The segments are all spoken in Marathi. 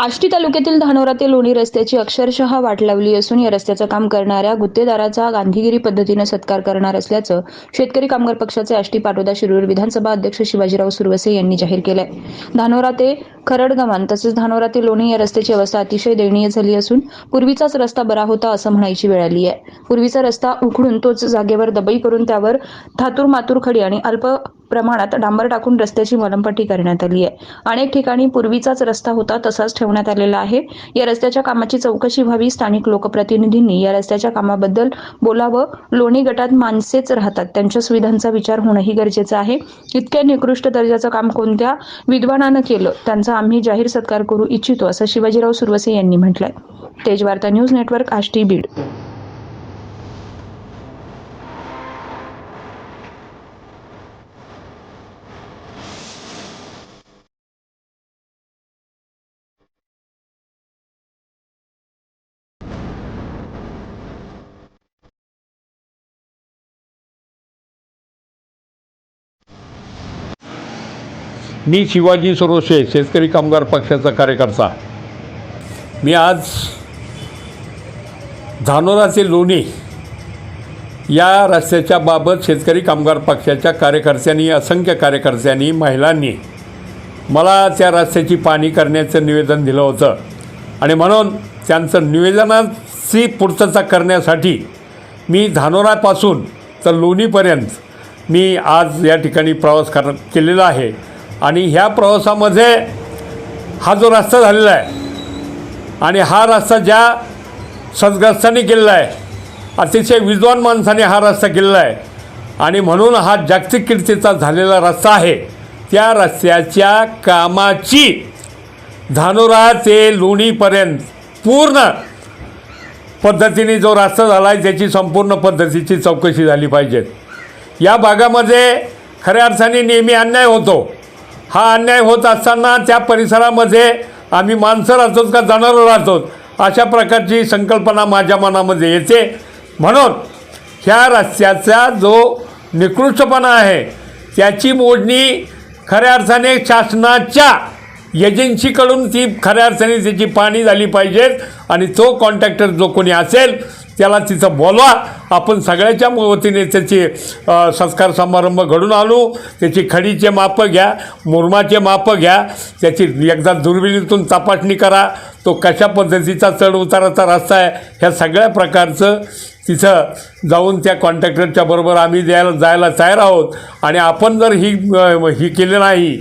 आष्टी तालुक्यातील धानोरा ते लोणी रस्त्याची अक्षरशः वाट लावली असून या रस्त्याचं काम करणाऱ्या गुत्तेदाराचा गांधीगिरी पद्धतीनं सत्कार करणार असल्याचं शेतकरी कामगार पक्षाचे आष्टी पाटोदा शिरूर विधानसभा अध्यक्ष शिवाजीराव सुरवसे यांनी जाहीर केलंय. धानोरा ते खरडगमान तसेच धानोरा ते लोणी या रस्त्याची अवस्था अतिशय दयनीय झाली असून पूर्वीचाच रस्ता बरा होता असं म्हणायची वेळ आली आहे. पूर्वीचा रस्ता उखडून तोच जागेवर दबई करून त्यावर थातूर मातूर खडी आणि अल्प प्रमाणात डांबर टाकून रस्त्याची मलमपट्टी करण्यात आली आहे. अनेक ठिकाणी पूर्वीचाच रस्ता होता तसाच ठेवण्यात आलेला आहे. या रस्त्याच्या कामाची चौकशी व्हावी स्थानिक लोकप्रतिनिधींनी या रस्त्याच्या कामाबद्दल बोलावं. लोणी गटात माणसेच राहतात त्यांच्या सुविधांचा विचार होणंही गरजेचं आहे. इतक्या निकृष्ट दर्जाचं काम कोणत्या विद्वानानं केलं? त्यांचा आम्ही जाहीर सत्कार करू इच्छितो असं शिवाजीराव सुरवसे यांनी म्हटलंय. Tejvarta news network Ashti Beed. मी शिवाजी सरोशे शेतकरी कामगार पक्षाचा कार्यकर्ता. मी आज धानोरा ते लोणी या रस्त्याच्या बाबत शेतकरी कामगार पक्षाच्या कार्यकर्त्यांनी असंख्य कार्यकर्त्यांनी महिलांनी मला त्या रस्त्याची पाणी करण्याचं निवेदन दिलं होतं. आणि म्हणून त्यांचं निवेदनाची पूर्तता करण्यासाठी मी धानोरापासून तर लोणीपर्यंत मी आज या ठिकाणी प्रवास कर केलेला आहे. आणि ह्या प्रवासामध्ये हा जो रस्ता झालेला आहे आणि हा रस्ता ज्या सद्ग्रस्तांनी केलेला आहे अतिशय विद्वान माणसाने हा रस्ता केलेला आहे आणि म्हणून हा जागतिक कीर्तीचा झालेला रस्ता आहे त्या रस्त्याच्या कामाची धानोरा ते लोणीपर्यंत पूर्ण पद्धतीने जो रस्ता झाला आहे त्याची संपूर्ण पद्धतीची चौकशी झाली पाहिजे. या भागामध्ये खऱ्या अर्थाने नेहमी अन्याय होतो. हा अन्याय होत असताना त्या परिसरामध्ये आम्ही माणसं राहतो का जनावरं राहतो अशा प्रकारची संकल्पना माझ्या मनामध्ये येते. म्हणून ह्या रस्त्याचा जो निकृष्टपणा आहे त्याची मोजणी खऱ्या अर्थाने शासनाच्या एजन्सीकडून ती खऱ्या अर्थाने त्याची पाणी झाली पाहिजेत आणि तो कॉन्ट्रॅक्टर जो कोणी असेल त्याला तिथं बोलवा. आपण सगळ्याच्या वतीने त्याचे संस्कार समारंभ घडून आणू. त्याची खडीचे मापं घ्या मुरमाचे मापं घ्या. त्याची एकदा दुर्बिणीतून तपासणी करा. तो कशा पद्धतीचा चढ उताराचा रस्ता आहे ह्या सगळ्या प्रकारचं तिथं जाऊन त्या कॉन्ट्रॅक्टरच्या बरोबर आम्ही द्यायला जायला तयार आहोत. आणि आपण जर ही ही केली नाही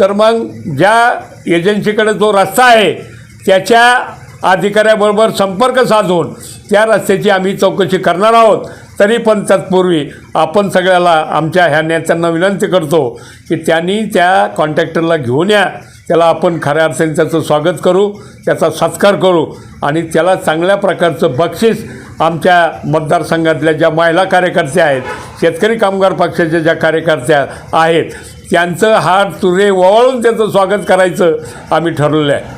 तर मग ज्या एजन्सीकडे जो रस्ता आहे त्याच्या अधिकाऱ्याबरोबर संपर्क साधून त्या रस्त्याची आम्ही चौकशी करणार आहोत. तरी पण तत्पूर्वी आपण सगळ्याला आमच्या ह्या नेत्यांना विनंती करतो की त्यांनी त्या कॉन्ट्रॅक्टरला घेऊन या. त्याला आपण खऱ्या अर्थाने त्याचं स्वागत करू त्याचा सत्कार करू आणि त्याला चांगल्या प्रकारचं बक्षीस आमच्या मतदारसंघातल्या ज्या महिला कार्यकर्त्या आहेत शेतकरी कामगार पक्षाच्या ज्या कार्यकर्त्या आहेत त्यांचं हार तुरे वळून त्याचं स्वागत करायचं आम्ही ठरवलं आहे